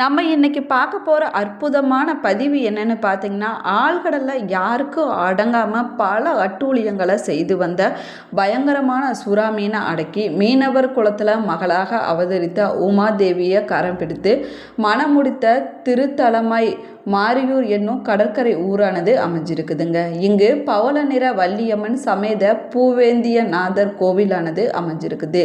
நம்ம இன்னைக்கு பார்க்க போகிற அற்புதமான பதிவு என்னன்னு பார்த்தீங்கன்னா ஆழ்கடலில் யாருக்கும் அடங்காமல் பல அட்டூழியங்களை செய்து வந்த பயங்கரமான சுறா மீனை அடக்கி மீனவர் குளத்தில் மகளாக அவதரித்த உமாதேவியை கரம் பிடித்து மணமுடித்த திருத்தலமை மாரியூர் என்னும் கடற்கரை ஊரானது அமைஞ்சிருக்குதுங்க. இங்கு பவள நிற வள்ளியம்மன் சமேத பூவேந்திய நாதர் கோவிலானது அமைஞ்சிருக்குது.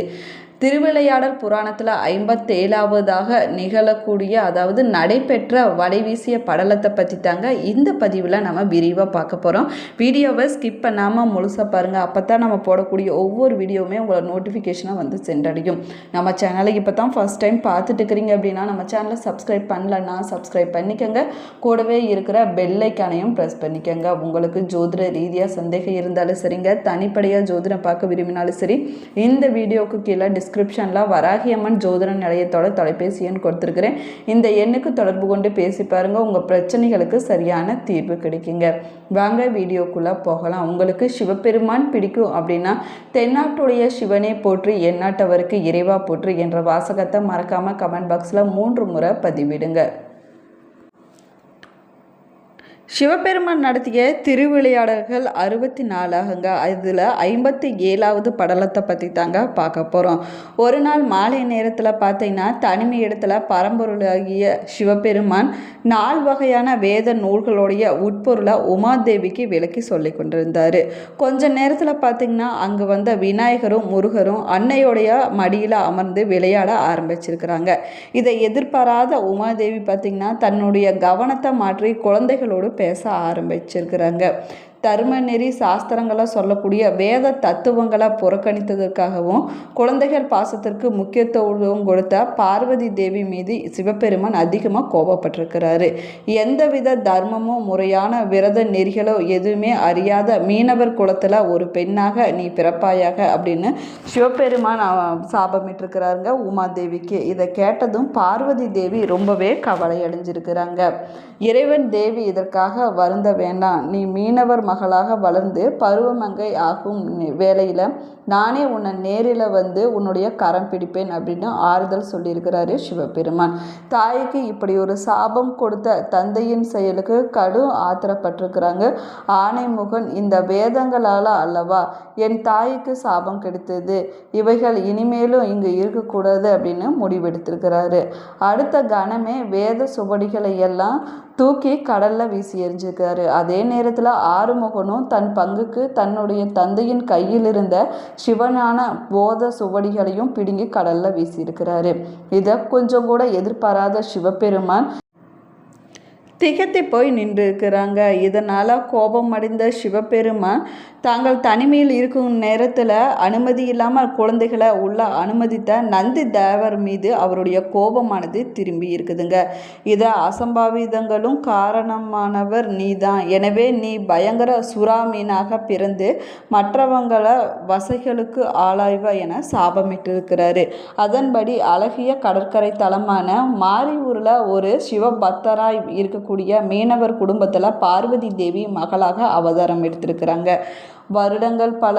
திருவிளையாடல் புராணத்தில் ஐம்பத்தேழாவதாக நிகழக்கூடிய அதாவது நடைபெற்ற வலைவீசிய படலத்தை பற்றி தாங்க இந்த பதிவில் நம்ம விரிவாக பார்க்க போகிறோம் வீடியோவை ஸ்கிப் பண்ணாமல் முழுசாக பாருங்கள் அப்போ தான் நம்ம போடக்கூடிய ஒவ்வொரு வீடியோவுமே உங்களை நோட்டிஃபிகேஷனாக வந்து சென்றடையும். நம்ம சேனலை இப்போ தான் ஃபஸ்ட் டைம் பார்த்துட்டு இருக்கிறீங்க அப்படின்னா நம்ம சேனலை சப்ஸ்கிரைப் பண்ணலன்னா சப்ஸ்கிரைப் பண்ணிக்கோங்க. கூடவே இருக்கிற பெல்லைக்கானையும் ப்ரெஸ் பண்ணிக்கோங்க. உங்களுக்கு ஜோதிட ரீதியாக சந்தேகம் இருந்தாலும் சரிங்க. தனிப்படையாக ஜோதிடம் பார்க்க விரும்பினாலும் சரி இந்த வீடியோவுக்கு கீழே டிஸ் டிஸ்கிரிப்ஷனில் வராகியம்மன் ஜோதிட நிலையத்தோட தொலைபேசி எண் கொடுத்துருக்குறேன். இந்த எண்ணுக்கு தொடர்பு கொண்டு பேசி பாருங்கள் உங்கள் பிரச்சனைகளுக்கு சரியான தீர்வு கிடைக்குங்க. வாங்க வீடியோக்குள்ளே போகலாம். உங்களுக்கு சிவபெருமான் பிடிக்கும் அப்படின்னா தென்னாட்டுடைய சிவனை போற்று எந்நாட்டவருக்கு இறைவா போற்று என்ற வாசகத்தை மறக்காமல் கமெண்ட் பாக்ஸில் மூன்று முறை பதிவிடுங்க. சிவபெருமான் நடத்திய திருவிளையாடல்கள் அறுபத்தி நாலாகுங்க. அதில் ஐம்பத்தி ஏழாவது படலத்தை பற்றி தாங்க பார்க்க போகிறோம் ஒரு நாள் மாலை நேரத்தில் பார்த்தீங்கன்னா தனிமை இடத்துல பரம்பொருளாகிய சிவபெருமான் நால் வகையான வேத நூல்களுடைய உட்பொருளை உமாதேவிக்கு விளக்கி சொல்லி கொண்டிருந்தார். கொஞ்ச நேரத்தில் பார்த்தீங்கன்னா அங்கே வந்த விநாயகரும் முருகரும் அன்னையோடைய மடியில் அமர்ந்து விளையாட ஆரம்பிச்சிருக்கிறாங்க. இதை எதிர்பாராத உமாதேவி பார்த்திங்கன்னா தன்னுடைய கவனத்தை மாற்றி குழந்தைகளோடு பேச ஆரம்பிச்சிருக்கிறாங்க. தர்மநெறி சாஸ்திரங்களை சொல்லக்கூடிய வேத தத்துவங்களை புறக்கணித்ததற்காகவும் குழந்தைகள் பாசத்திற்கு முக்கியத்துவம் கொடுத்த பார்வதி தேவி மீது சிவபெருமான் அதிகமாக கோபப்பட்டிருக்கிறாரு. எந்தவித தர்மமோ முறையான விரத நெறிகளோ எதுவுமே அறியாத மீனவர் குலத்தில் ஒரு பெண்ணாக நீ பிறப்பாயாக அப்படின்னு சிவபெருமான் சாபமிட்டிருக்கிறாருங்க. உமாதேவிக்கு இதை கேட்டதும் பார்வதி தேவி ரொம்பவே கவலை அடைஞ்சிருக்கிறாங்க இறைவன் தேவி இதற்காக வருந்த வேண்டாம். நீ மீனவர் மகளாக வளர்ந்து பருவமங்கை ஆகும் வேலையில் நானே உன்னை நேரில் வந்து உன்னுடைய கரம் பிடிப்பேன் அப்படின்னு ஆறுதல் சொல்லியிருக்கிறாரு சிவபெருமான். தாய்க்கு இப்படி ஒரு சாபம் கொடுத்த தந்தையின் செயலுக்கு கடும் ஆத்திரப்பட்டிருக்கிறாங்க. ஆனைமுகன் இந்த வேதங்களால் அல்லவா என் தாய்க்கு சாபம் கிடைத்தது? இவைகள் இனிமேலும் இங்கு இருக்கக்கூடாது அப்படின்னு முடிவெடுத்திருக்கிறாரு. அடுத்த கணமே வேத சுவடிகளை எல்லாம் தூக்கி கடலில் வீசி எறிஞ்சிருக்காரு அதே நேரத்தில் ஆறுமுகனும் தன் பங்குக்கு தன்னுடைய தந்தையின் கையில் இருந்த சிவனான போத சுவடிகளையும் பிடுங்கி கடலில் வீசியிருக்கிறாரு. இதை கொஞ்சம் கூட எதிர்பாராத சிவபெருமான் திகத்தி போய் நின்றுருக்கிறாங்க. இதனால் கோபம் அடைந்த சிவபெருமான் தாங்கள் தனிமையில் இருக்கும் நேரத்தில் அனுமதி இல்லாமல் குழந்தைகளை உள்ள அனுமதித்த நந்தி தேவர் மீது அவருடைய கோபமானது திரும்பி இருக்குதுங்க. இதை அசம்பாவிதங்களும் காரணமானவர் நீ தான் எனவே நீ பயங்கர சுறா மீனாக பிறந்து மற்றவங்களை வசைகளுக்கு ஆளாய்வ என சாபமிட்டிருக்கிறாரு. அதன்படி அழகிய கடற்கரை தலமான மாரியூரில் ஒரு சிவபக்தராய் இருக்கக்கூடிய மீனவர் குடும்பத்தில் பார்வதி தேவி மகளாக அவதாரம் எடுத்திருக்கிறாங்க. வருடங்கள் பல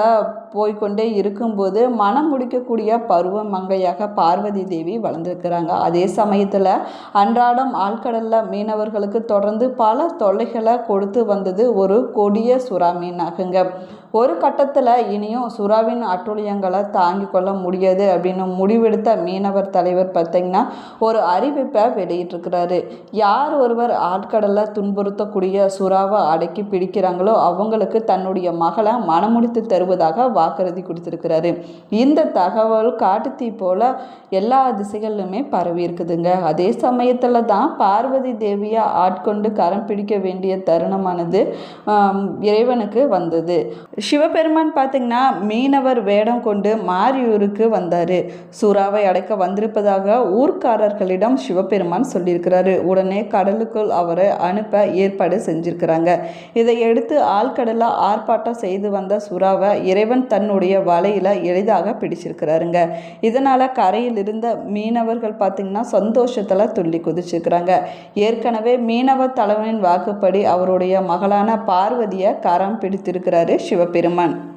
போய்கொண்டே இருக்கும்போது மனம் முடிக்கக்கூடிய பருவ மங்கையாக பார்வதி தேவி வளர்ந்துருக்கிறாங்க. அதே சமயத்தில் அன்றாடம் ஆழ்கடலில் மீனவர்களுக்கு தொடர்ந்து பல தொல்லைகளை கொடுத்து வந்தது ஒரு கொடிய சுறா மீனாகுங்க. ஒரு கட்டத்தில் இனியும் சுறாவின் அட்டுழியங்களை தாங்கி கொள்ள முடியாது அப்படின்னு முடிவெடுத்த மீனவர் தலைவர் பார்த்திங்கன்னா ஒரு அறிவிப்பை வெளியிட்டிருக்கிறாரு. யார் ஒருவர் ஆட்கடலை துன்புறுத்தக்கூடிய சுறாவை அடக்கி பிடிக்கிறாங்களோ அவங்களுக்கு தன்னுடைய மகளை மனமுடித்து தருவதாக வாக்குறுதி கொடுத்துருக்கிறாரு. இந்த தகவல் காட்டுத்தீ போல எல்லா திசைகளிலுமே பரவி இருக்குதுங்க. அதே சமயத்தில் தான் பார்வதி தேவியை ஆட்கொண்டு கரம் பிடிக்க வேண்டிய தருணமானது இறைவனுக்கு வந்தது. சிவபெருமான் பார்த்திங்கன்னா மீனவர் வேடம் கொண்டு மாரியூருக்கு வந்தார். சூறாவை அடைக்க வந்திருப்பதாக ஊர்க்காரர்களிடம் சிவபெருமான் சொல்லியிருக்கிறாரு. உடனே கடலுக்குள் அவரை அனுப்ப ஏற்பாடு செஞ்சிருக்கிறாங்க. இதையடுத்து ஆழ்கடலாக ஆர்ப்பாட்டம் செய்து வந்த சுறாவை இறைவன் தன்னுடைய வலையில் எளிதாக பிடிச்சிருக்கிறாருங்க. இதனால் கரையில் இருந்த மீனவர்கள் பார்த்திங்கன்னா சந்தோஷத்தில் துள்ளி குதிச்சிருக்கிறாங்க. ஏற்கனவே மீனவ தலைவனின் வாக்குப்படி அவருடைய மகளான பார்வதியை கரம் பிடித்திருக்கிறாரு பெருமான்.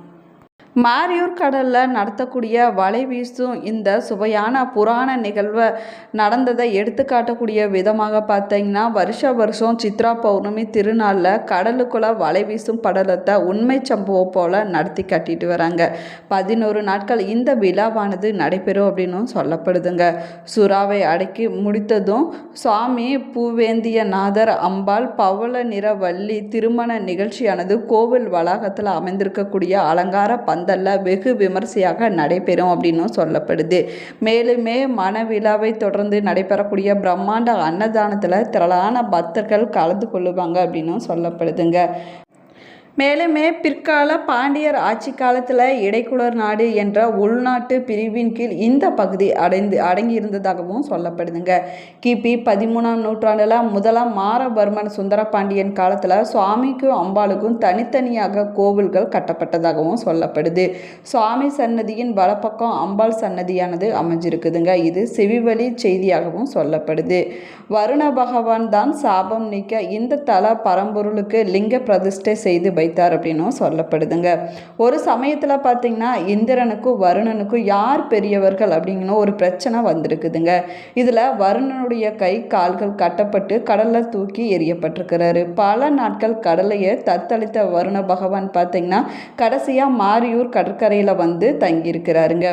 மாரியூர் கடலில் நடத்தக்கூடிய வலை வீசும் இந்த சுவையான புராண நிகழ்வை நடந்ததை எடுத்துக்காட்டக்கூடிய விதமாக பார்த்தீங்கன்னா வருஷ வருஷம் சித்ரா பௌர்ணமி திருநாளில் கடலுக்குள்ளே வலை வீசும் படலத்தை உண்மை சம்பவம் போல் நடத்தி காட்டிட்டு வராங்க. பதினோரு நாட்கள் இந்த விழாவானது நடைபெறும் அப்படின்னும் சொல்லப்படுதுங்க. சுறாவை அடக்கி முடித்ததும் சுவாமி பூவேந்திய நாதர் அம்பாள் பவள நிற வள்ளி திருமண நிகழ்ச்சியானது கோவில் வளாகத்தில் அமைந்திருக்கக்கூடிய அலங்கார பந்தல்ல வெகு விமர்சையாக நடைபெறும் அப்படின்னும் சொல்லப்படுது. மேலுமே மனவிழாவை தொடர்ந்து நடைபெறக்கூடிய பிரம்மாண்ட அன்னதானத்தில் திரளான பக்தர்கள் கலந்து கொள்ளுவாங்க அப்படின்னும் சொல்லப்படுதுங்க. மேலுமே பிற்கால பாண்டியர் ஆட்சி காலத்தில் இடைக்குளர் நாடு என்ற உள்நாட்டு பிரிவின் கீழ் இந்த பகுதி அடைந்து அடங்கியிருந்ததாகவும் சொல்லப்படுதுங்க. கிபி பதிமூணாம் நூற்றாண்டில் முதலாம் மாரவர்மன் சுந்தரபாண்டியன் காலத்தில் சுவாமிக்கும் அம்பாளுக்கும் தனித்தனியாக கோவில்கள் கட்டப்பட்டதாகவும் சொல்லப்படுது. சுவாமி சன்னதியின் வலப்பக்கம் அம்பாள் சன்னதியானது அமைஞ்சிருக்குதுங்க. இது செவிவழி செய்தியாகவும் சொல்லப்படுது. வருண பகவான் தான் சாபம் நீக்க இந்த தல பரம்பொருளுக்கு லிங்க பிரதிஷ்டை செய்து வைத்தார் அப்படின்னும் சொல்லப்படுதுங்க. ஒரு சமயத்தில் பார்த்தீங்கன்னா இந்திரனுக்கும் வருணனுக்கும் யார் பெரியவர்கள் அப்படிங்கணும் ஒரு பிரச்சனை வந்திருக்குதுங்க. இதில் வருணனுடைய கை கால்கள் கட்டப்பட்டு கடலில் தூக்கி எரியப்பட்டிருக்கிறாரு பல நாட்கள் கடலையை தத்தளித்த வருண பகவான் பார்த்தீங்கன்னா கடைசியாக மாரியூர் கடற்கரையில் வந்து தங்கியிருக்கிறாருங்க.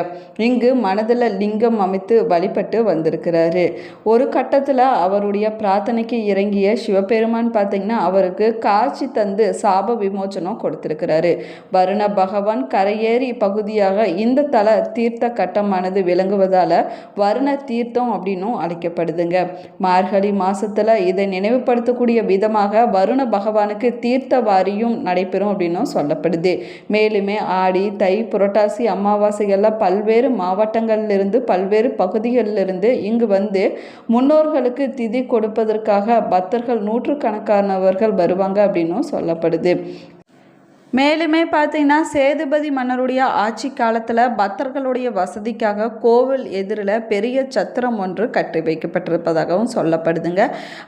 இங்கு மனதில் லிங்கம் அமைத்து வழிபட்டு வந்திருக்கிறாரு. ஒரு கட்டத்தில் அவருடைய பிரார்த்தனைக்கு இறங்கிய சிவபெருமான் பார்த்தீங்கன்னா அவருக்கு காட்சி தந்து சாப விமோச்சனம் கொடுத்திருக்கிறாரு. வருண பகவான் கரையேறி பகுதியாக இந்த தல தீர்த்த கட்டமானது விளங்குவதால வருண தீர்த்தம் அப்படின்னும் அழைக்கப்படுதுங்க. மார்கழி மாசத்துல இதை நினைவுபடுத்தக்கூடிய விதமாக வருண பகவானுக்கு தீர்த்த வாரியும் நடைபெறும் அப்படின்னும் சொல்லப்படுது. மேலுமே ஆடி தை புரட்டாசி அமாவாசைகளில் பல்வேறு மாவட்டங்களிலிருந்து பல்வேறு பகுதிகளிலிருந்து இங்கு வந்து முன்னோர்களுக்கு திதி கொடுப்பதற்காக பக்தர்கள் நூற்றுக்கணக்கானவர்கள் வருவாங்க அப்படின்னும் சொல்லப்படுது. மேலுமே பார்த்தீங்கன்னா சேதுபதி மன்னருடைய ஆட்சி காலத்தில் பக்தர்களுடைய வசதிக்காக கோவில் எதிரில் பெரிய சத்திரம் ஒன்று கட்டி வைக்கப்பட்டிருப்பதாகவும் சொல்லப்படுதுங்க.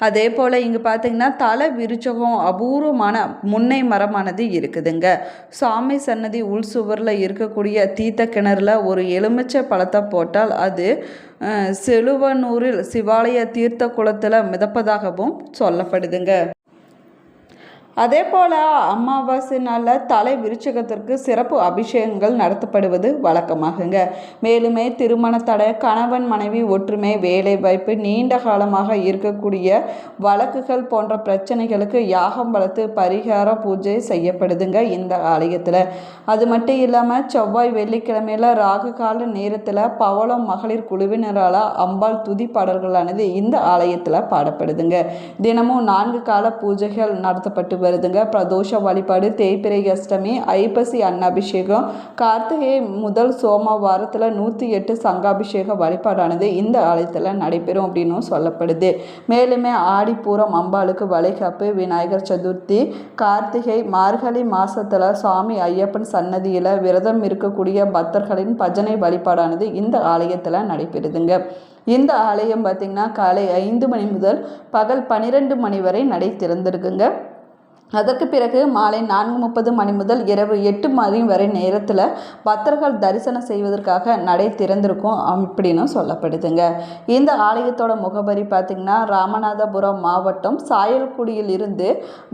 அதே போல் இங்கே பார்த்தீங்கன்னா தலை விருச்சகம் அபூர்வமான முன்னை மரமானது இருக்குதுங்க. சாமி சன்னதி உள் சுவரில் இருக்கக்கூடிய தீத்த கிணறுல ஒரு எலுமிச்சை பழத்தை போட்டால் அது செலுவனூரில் சிவாலய தீர்த்த குளத்தில் மிதப்பதாகவும் சொல்லப்படுதுங்க. அதே போல் அமாவாசை நாளில் தலை விருச்சகத்திற்கு சிறப்பு அபிஷேகங்கள் நடத்தப்படுவது வழக்கமாகுங்க. மேலுமே திருமண தடை கணவன் மனைவி ஒற்றுமை வேலை வாய்ப்பு நீண்ட காலமாக இருக்கக்கூடிய வழக்குகள் போன்ற பிரச்சனைகளுக்கு யாகம் வளர்த்து பரிகார பூஜை செய்யப்படுதுங்க இந்த ஆலயத்தில். அது மட்டும் இல்லாமல் செவ்வாய் வெள்ளிக்கிழமையில் ராகு கால நேரத்தில் பவளம் மகளிர் குழுவினரால் அம்பாள் துதி பாடல்களானது இந்த ஆலயத்தில் பாடப்படுதுங்க. தினமும் நான்கு கால பூஜைகள் நடத்தப்பட்டு வருதுங்க. பிரதோஷ வழிபாடு தேய்பிரை அஷ்டமி ஐப்பசி அன்னாபிஷேகம் கார்த்திகை முதல் சோம வாரத்தில் நூற்றி எட்டு சங்காபிஷேக வழிபாடானது இந்த ஆலயத்தில் நடைபெறும் அப்படின்னும் சொல்லப்படுது. மேலுமே ஆடிப்பூரம் அம்பாளுக்கு வளைகாப்பு விநாயகர் சதுர்த்தி கார்த்திகை மார்கழி மாசத்துல சுவாமி ஐயப்பன் சன்னதியில் விரதம் இருக்கக்கூடிய பக்தர்களின் பஜனை வழிபாடானது இந்த ஆலயத்தில் நடைபெறுதுங்க. இந்த ஆலயம் பார்த்திங்கன்னா காலை ஐந்து மணி முதல் பகல் பன்னிரெண்டு மணி வரை நடை திறந்திருக்குங்க. அதற்கு பிறகு மாலை நான்கு முப்பது மணி முதல் இரவு எட்டு மணி வரை நேரத்தில் பக்தர்கள் தரிசனம் செய்வதற்காக நடை திறந்திருக்கும் அப்படின்னு சொல்லப்படுதுங்க. இந்த ஆலயத்தோட முகவரி பார்த்திங்கன்னா ராமநாதபுரம் மாவட்டம் சாயல்குடியில் இருந்து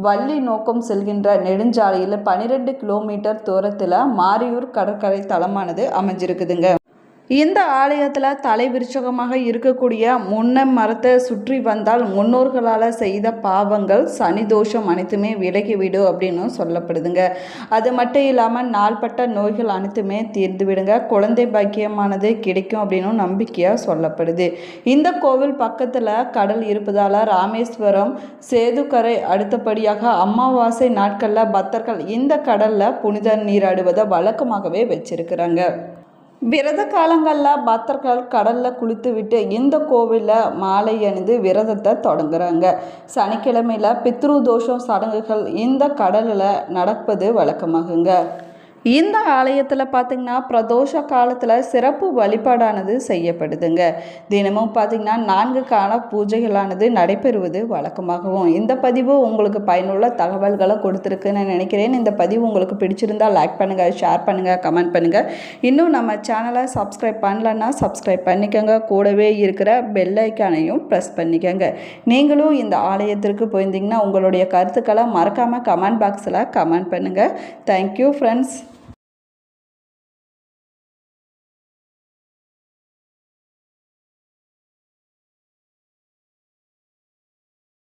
வள்ளி நோக்கம் செல்கின்ற நெடுஞ்சாலையில் பன்னிரெண்டு கிலோமீட்டர் தூரத்தில் மாரியூர் கடற்கரை தளமானது அமைஞ்சிருக்குதுங்க. இந்த ஆலயத்தில் தலைவிருச்சகமாக இருக்கக்கூடிய முன்ன மரத்தை சுற்றி வந்தால் முன்னோர்களால் செய்த பாவங்கள் சனி தோஷம் அனைத்துமே விலகிவிடும் அப்படின்னு சொல்லப்படுதுங்க. அது மட்டும் இல்லாமல் நாள்பட்ட நோய்கள் அனைத்துமே தீர்ந்து விடுங்க. குழந்தை பாக்கியமானது கிடைக்கும் அப்படின்னு நம்பிக்கையாக சொல்லப்படுது. இந்த கோவில் பக்கத்தில் கடல் இருப்பதால் ராமேஸ்வரம் சேதுக்கரை அடுத்தபடியாக அமாவாசை நாட்களில் பக்தர்கள் இந்த கடலில் புனித நீராடுவதை வழக்கமாகவே வச்சிருக்கிறாங்க. விரத காலங்களில் பக்தர்கள் கடலில் குளித்துவிட்டு இந்த கோவிலில் மாலை அணிந்து விரதத்தை தொடங்குறாங்க. சனிக்கிழமையில் பித்ரு தோஷம் சடங்குகள் இந்த கடலில் நடப்பது வழக்கமாகுங்க. இந்த ஆலயத்தில் பார்த்திங்கன்னா பிரதோஷ காலத்தில் சிறப்பு வழிபாடானது செய்யப்படுதுங்க. தினமும் பார்த்திங்கன்னா நான்கு கால பூஜைகளானது நடைபெறுவது வழக்கமாகவும். இந்த பதிவு உங்களுக்கு பயனுள்ள தகவல்களை கொடுத்துருக்குன்னு நினைக்கிறேன். இந்த பதிவு உங்களுக்கு பிடிச்சிருந்தால் லைக் பண்ணுங்கள் ஷேர் பண்ணுங்கள் கமெண்ட் பண்ணுங்கள் இன்னும் நம்ம சேனலை சப்ஸ்கிரைப் பண்ணலன்னா சப்ஸ்கிரைப் பண்ணிக்கோங்க. கூடவே இருக்கிற பெல் ஐக்கானையும் ப்ரெஸ் பண்ணிக்கோங்க. நீங்களும் இந்த ஆலயத்திற்கு போயிருந்தீங்கன்னா உங்களுடைய கருத்துக்களை மறக்காமல் கமெண்ட் பாக்ஸில் கமெண்ட் பண்ணுங்கள் தேங்க்யூ ஃப்ரெண்ட்ஸ்